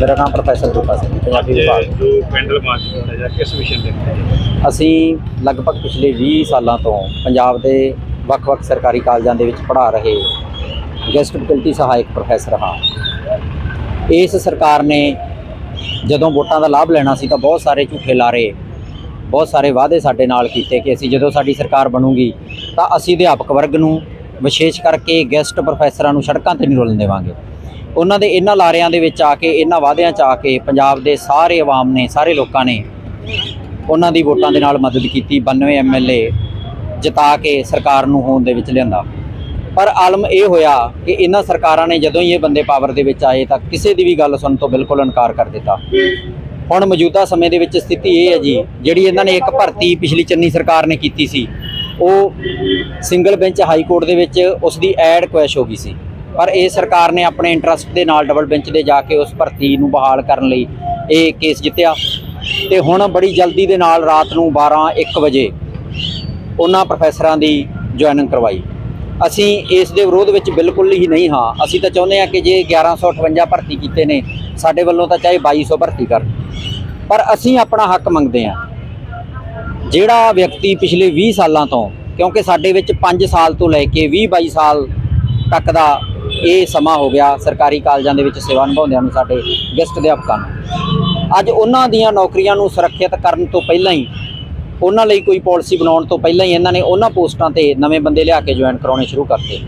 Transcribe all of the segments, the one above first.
ਮੇਰਾ ਨਾਮ ਪ੍ਰੋਫੈਸਰ ਰੂਪਾ ਸਿੰਘ ਪੰਜਾਬੀ ਵਿਭਾਗ। ਜੋ ਪੈਂਡਲ ਮਾਰਚ ਹੋਣਾ ਜਾਂ ਕਿਸ ਵਿਸ਼ੇ ਤੇ? ਅਸੀਂ ਲਗਭਗ ਪਿਛਲੇ 20 ਸਾਲਾਂ ਤੋਂ ਪੰਜਾਬ ਦੇ ਵੱਖ-ਵੱਖ ਸਰਕਾਰੀ ਕਾਲਜਾਂ ਦੇ ਵਿੱਚ ਪੜ੍ਹਾ ਰਹੇ ਗੈਸਟ ਫੈਕਲਟੀ ਸਹਾਇਕ ਪ੍ਰੋਫੈਸਰ ਹਾਂ। ਇਸ ਸਰਕਾਰ ਨੇ ਜਦੋਂ ਵੋਟਾਂ ਦਾ ਲਾਭ ਲੈਣਾ ਸੀ ਤਾਂ ਬਹੁਤ ਸਾਰੇ ਝੂਠੇ ਲਾਰੇ ਬਹੁਤ ਸਾਰੇ ਵਾਅਦੇ ਸਾਡੇ ਨਾਲ ਕੀਤੇ ਕਿ ਅਸੀਂ ਜਦੋਂ ਸਾਡੀ ਸਰਕਾਰ ਬਣੂਗੀ ਤਾਂ ਅਸੀਂ ਅਧਿਆਪਕ ਵਰਗ ਨੂੰ ਵਿਸ਼ੇਸ਼ ਕਰਕੇ ਗੈਸਟ ਪ੍ਰੋਫੈਸਰਾਂ ਨੂੰ ਸੜਕਾਂ ਤੇ ਨਹੀਂ ਰੁਲਣ ਦੇਵਾਂਗੇ। ਉਹਨਾਂ ਦੇ ਇਹਨਾਂ ਲਾਰਿਆਂ ਦੇ ਵਿੱਚ ਆ ਕੇ, ਇਹਨਾਂ ਵਾਅਦਿਆਂ 'ਚ ਆ ਕੇ ਪੰਜਾਬ ਦੇ ਸਾਰੇ ਆਵਾਮ ਨੇ, ਸਾਰੇ ਲੋਕਾਂ ਨੇ ਉਹਨਾਂ ਦੀ ਵੋਟਾਂ ਦੇ ਨਾਲ ਮਦਦ ਕੀਤੀ 92 ਐਮਐਲਏ ਜਿਤਾ ਕੇ ਸਰਕਾਰ ਨੂੰ ਹੋਣ ਦੇ ਵਿੱਚ ਲਿਆਂਦਾ। ਪਰ ਆਲਮ ਇਹ ਹੋਇਆ ਕਿ ਇਹਨਾਂ ਸਰਕਾਰਾਂ ਨੇ ਜਦੋਂ ਹੀ ਇਹ ਬੰਦੇ ਪਾਵਰ ਦੇ ਵਿੱਚ ਆਏ ਤਾਂ ਕਿਸੇ ਦੀ ਵੀ ਗੱਲ ਸੁਣਨ ਤੋਂ ਬਿਲਕੁਲ ਇਨਕਾਰ ਕਰ ਦਿੱਤਾ। ਹੁਣ ਮੌਜੂਦਾ ਸਮੇਂ ਦੇ ਵਿੱਚ ਸਥਿਤੀ ਇਹ ਹੈ ਜੀ, ਜਿਹੜੀ ਇਹਨਾਂ ਨੇ ਇੱਕ ਭਰਤੀ ਪਿਛਲੀ ਚੰਨੀ ਸਰਕਾਰ ਨੇ ਕੀਤੀ ਸੀ, ਉਹ ਸਿੰਗਲ ਬੈਂਚ ਹਾਈ ਕੋਰਟ ਦੇ ਵਿੱਚ ਉਸ ਦੀ ਐਡ ਕੁਐਸ਼ ਹੋ ਗਈ ਸੀ। ਪਰ ਇਹ ਸਰਕਾਰ ਨੇ ਆਪਣੇ ਇੰਟਰਸਟ ਦੇ ਨਾਲ ਡਬਲ ਬੈਂਚ ਦੇ ਜਾ ਕੇ ਉਸ ਭਰਤੀ ਨੂੰ ਬਹਾਲ ਕਰਨ ਲਈ ਇਹ ਕੇਸ ਜਿੱਤਿਆ। ਤੇ ਹੁਣ ਬੜੀ ਜਲਦੀ ਦੇ ਨਾਲ ਰਾਤ ਨੂੰ 12 1 ਵਜੇ ਉਹਨਾਂ ਪ੍ਰੋਫੈਸਰਾਂ ਦੀ ਜੁਆਇਨਿੰਗ ਕਰਵਾਈ। ਅਸੀਂ ਇਸ ਦੇ ਵਿਰੋਧ ਵਿੱਚ ਬਿਲਕੁਲ ਹੀ ਨਹੀਂ ਹਾਂ। ਅਸੀਂ ਤਾਂ ਚਾਹੁੰਦੇ ਹਾਂ ਕਿ ਜੇ 1158 ਭਰਤੀ ਕੀਤੇ ਨੇ, ਸਾਡੇ ਵੱਲੋਂ ਤਾਂ ਚਾਹੇ 2200 ਭਰਤੀ ਕਰ ਪਰ ਅਸੀਂ ਆਪਣਾ ਹੱਕ ਮੰਗਦੇ ਹਾਂ। ਜਿਹੜਾ ਵਿਅਕਤੀ ਪਿਛਲੇ 20 ਸਾਲਾਂ ਤੋਂ, ਕਿਉਂਕਿ ਸਾਡੇ ਵਿੱਚ 5 ਸਾਲ ਤੋਂ ਲੈ ਕੇ 20 22 ਸਾਲ ਤੱਕ ਦਾ ਇਹ ਸਮਾਂ ਹੋ ਗਿਆ ਸਰਕਾਰੀ ਕਾਲਜਾਂ ਦੇ ਵਿੱਚ ਸੇਵਾ ਨਿਭਾਉਂਦਿਆਂ ਨੂੰ ਸਾਡੇ ਗੈਸਟ ਅਧਿਆਪਕਾਂ ਨੂੰ। ਅੱਜ ਉਹਨਾਂ ਦੀਆਂ ਨੌਕਰੀਆਂ ਨੂੰ ਸੁਰੱਖਿਅਤ ਕਰਨ ਤੋਂ ਪਹਿਲਾਂ ਹੀ, ਉਹਨਾਂ ਲਈ ਕੋਈ ਪਾਲਿਸੀ ਬਣਾਉਣ ਤੋਂ ਪਹਿਲਾਂ ਹੀ ਇਹਨਾਂ ਨੇ ਉਹਨਾਂ ਪੋਸਟਾਂ ਤੇ ਨਵੇਂ ਬੰਦੇ ਲਿਆ ਕੇ ਜੁਆਇਨ ਕਰਾਉਣੇ ਸ਼ੁਰੂ ਕਰਤੇ।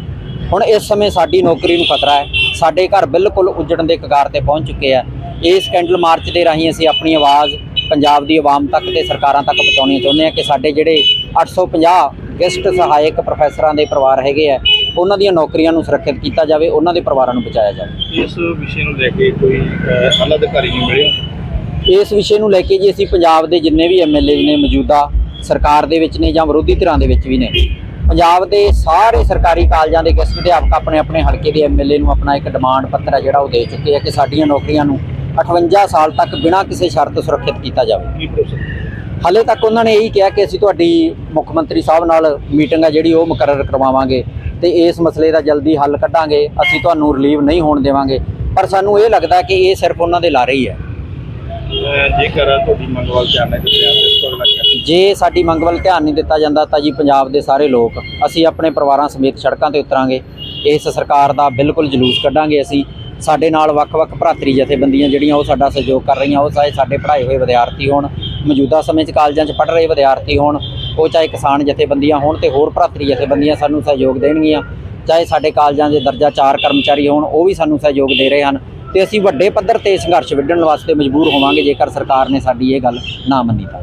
ਹੁਣ ਇਸ ਸਮੇਂ ਸਾਡੀ ਨੌਕਰੀ ਨੂੰ ਖਤਰਾ ਹੈ, ਸਾਡੇ ਘਰ ਬਿਲਕੁਲ ਉਜੜਨ ਦੇ ਕਗਾਰ ਤੇ ਪਹੁੰਚ ਚੁੱਕੇ ਆ। ਇਸ ਕੈਂਡਲ ਮਾਰਚ ਦੇ ਰਾਹੀਂ ਅਸੀਂ ਆਪਣੀ ਆਵਾਜ਼ ਪੰਜਾਬ ਦੀ ਆਵਾਮ ਤੱਕ ਤੇ ਸਰਕਾਰਾਂ ਤੱਕ ਪਹੁੰਚਾਉਣੀ ਚਾਹੁੰਦੇ ਆ ਕਿ ਸਾਡੇ ਜਿਹੜੇ 850 ਗੈਸਟ ਸਹਾਇਕ ਪ੍ਰੋਫੈਸਰਾਂ ਦੇ ਪਰਿਵਾਰ ਹੈਗੇ ਆ ਉਹਨਾਂ ਦੀਆਂ ਨੌਕਰੀਆਂ ਨੂੰ ਸੁਰੱਖਿਅਤ ਕੀਤਾ ਜਾਵੇ ਉਹਨਾਂ ਦੇ ਪਰਿਵਾਰਾਂ ਨੂੰ ਬਚਾਇਆ ਜਾਵੇ। ਇਸ ਵਿਸ਼ੇ ਨੂੰ ਲੈ ਕੇ ਕੋਈ ਅਹ, ਅਧਿਕਾਰੀ ਨਹੀਂ ਮਿਲਿਆ ਇਸ ਵਿਸ਼ੇ ਨੂੰ ਲੈ ਕੇ ਜੀ ਅਸੀਂ ਪੰਜਾਬ ਦੇ ਜਿੰਨੇ ਵੀ ਐਮਐਲਏ ਨੇ ਮੌਜੂਦਾ ਸਰਕਾਰ ਦੇ ਵਿੱਚ ਨੇ ਜਾਂ ਵਿਰੋਧੀ ਧਿਰਾਂ ਦੇ ਵਿੱਚ ਵੀ ਨੇ ਪੰਜਾਬ ਦੇ ਸਾਰੇ ਸਰਕਾਰੀ ਕਾਲਜਾਂ ਦੇ ਗੈਸਟ ਅਧਿਆਪਕ ਆਪਣੇ ਆਪਣੇ ਹਲਕੇ ਦੇ ਐਮਐਲਏ ਨੂੰ ਆਪਣਾ ਇੱਕ ਡਿਮਾਂਡ ਪੱਤਰ ਹੈ ਜਿਹੜਾ ਉਹ ਦੇ ਚੁੱਕੇ ਆ ਕਿ ਸਾਡੀਆਂ ਨੌਕਰੀਆਂ ਨੂੰ 58 ਸਾਲ ਤੱਕ ਬਿਨਾਂ ਕਿਸੇ ਸ਼ਰਤ ਸੁਰੱਖਿਅਤ ਕੀਤਾ ਜਾਵੇ। ਹਾਲੇ ਤੱਕ ਉਹਨਾਂ ਨੇ ਇਹੀ ਕਿਹਾ ਕਿ ਅਸੀਂ ਤੁਹਾਡੀ ਮੁੱਖ ਮੰਤਰੀ ਸਾਹਿਬ ਨਾਲ ਮੀਟਿੰਗ ਹੈ ਜਿਹੜੀ ਉਹ ਮੁਕਰਰ ਕਰਵਾਵਾਂਗੇ। ਤੇ ਇਸ ਮਸਲੇ ਦਾ ਜਲਦੀ ਹੱਲ ਕੱਢਾਂਗੇ ਅਸੀਂ ਤੁਹਾਨੂੰ ਰਿਲੀਵ ਨਹੀਂ ਹੋਣ ਦੇਵਾਂਗੇ। ਪਰ ਸਾਨੂੰ ਇਹ ਲੱਗਦਾ ਕਿ ਇਹ ਸਿਰਫ ਉਹਨਾਂ ਦੇ ਲਾਰੇ ਹੀ ਹੈ। ਜੇਕਰ ਤੁਹਾਡੀ ਮੰਗ ਵੱਲ ਧਿਆਨ ਨਹੀਂ ਦਿੱਤਾ ਜੇ ਸਾਡੀ ਮੰਗ ਵੱਲ ਧਿਆਨ ਨਹੀਂ ਦਿੱਤਾ ਜਾਂਦਾ ਤਾਂ ਜੀ ਪੰਜਾਬ ਦੇ ਸਾਰੇ ਲੋਕ ਅਸੀਂ ਆਪਣੇ ਪਰਿਵਾਰਾਂ ਸਮੇਤ ਸੜਕਾਂ ਤੇ ਉਤਰਾਂਗੇ। ਇਸ ਸਰਕਾਰ ਦਾ ਬਿਲਕੁਲ ਜਲੂਸ ਕੱਢਾਂਗੇ ਅਸੀਂ। ਸਾਡੇ ਨਾਲ ਵੱਖ-ਵੱਖ ਭਰਾਤਰੀ ਜਥੇਬੰਦੀਆਂ ਜਿਹੜੀਆਂ ਉਹ ਸਾਡਾ ਸਹਿਯੋਗ ਕਰ ਰਹੀਆਂ ਉਹ ਚਾਹੇ ਸਾਡੇ ਪੜ੍ਹਾਏ ਹੋਏ ਵਿਦਿਆਰਥੀ ਹੋਣ ਮੌਜੂਦਾ ਸਮੇਂ 'ਚ ਕਾਲਜਾਂ 'ਚ ਪੜ੍ਹ ਰਹੇ ਵਿਦਿਆਰਥੀ ਹੋਣ ਉਹ ਚਾਹੇ ਕਿਸਾਨ ਜਥੇਬੰਦੀਆਂ ਹੋਣ ਤੇ ਹੋਰ ਭਰਾਤਰੀ ਜਥੇਬੰਦੀਆਂ ਸਾਨੂੰ ਸਹਿਯੋਗ ਦੇਣਗੀਆਂ, ਚਾਹੇ ਸਾਡੇ ਕਾਲਜਾਂ ਦੇ ਦਰਜਾ 4 ਕਰਮਚਾਰੀ ਹੋਣ, ਉਹ ਵੀ ਸਾਨੂੰ ਸਹਿਯੋਗ ਦੇ ਰਹੇ ਹਨ ਤੇ ਅਸੀਂ ਵੱਡੇ ਪੱਧਰ ਤੇ ਸੰਘਰਸ਼ ਵਿੱਢਣ ਵਾਸਤੇ ਮਜਬੂਰ ਹੋਵਾਂਗੇ ਜੇਕਰ ਸਰਕਾਰ ਨੇ ਸਾਡੀ ਇਹ ਗੱਲ ਨਾ ਮੰਨੀ ਤਾਂ।